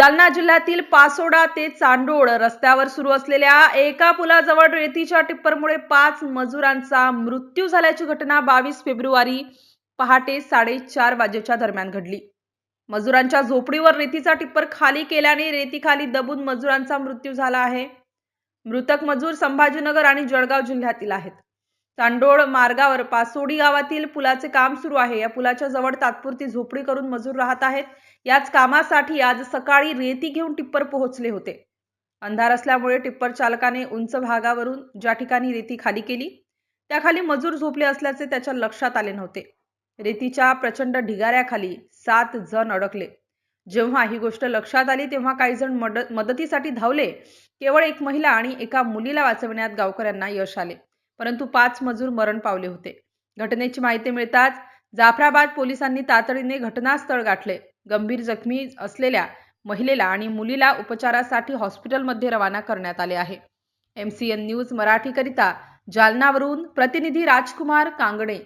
जालना जिल्ह्यातील पासोडा ते चांडोळ रस्त्यावर सुरू असलेल्या एका पुलाजवळ रेतीच्या टिप्परमुळे पाच मजुरांचा मृत्यू झाल्याची घटना बावीस फेब्रुवारी पहाटे साडेचार वाजेच्या दरम्यान घडली. मजुरांच्या झोपडीवर रेतीचा टिप्पर खाली केल्याने रेतीखाली दबून मजुरांचा मृत्यू झाला आहे. मृतक मजूर संभाजीनगर आणि जळगाव जिल्ह्यातील आहेत. तांडोळ मार्गावर पासोडी गावातील पुलाचे काम सुरू आहे. या पुलाच्या जवळ तात्पुरती झोपडी करून मजूर राहत आहेत. याच कामासाठी आज सकाळी रेती घेऊन टिप्पर पोहोचले होते. अंधार असल्यामुळे टिप्पर चालकाने उंच भागावरून ज्या ठिकाणी रेती खाली केली त्याखाली मजूर झोपले असल्याचे त्याच्या लक्षात आले नव्हते. रेतीच्या प्रचंड ढिगाऱ्याखाली सात जण अडकले. जेव्हा ही गोष्ट लक्षात आली तेव्हा काही जण मदत मदतीसाठी धावले. केवळ एक महिला आणि एका मुलीला वाचवण्यात गावकऱ्यांना यश आले. परंतु पाच मजूर मरण पावले होते. घटनेची माहिती मिळताच जाफराबाद पोलिसांनी तातडीने घटनास्थळ गाठले. गंभीर जखमी असलेल्या महिलेला आणि मुलीला उपचारासाठी हॉस्पिटलमध्ये रवाना करण्यात आले आहे. एम सी एन न्यूज मराठीकरिता जालनावरून प्रतिनिधी राजकुमार कांगणे.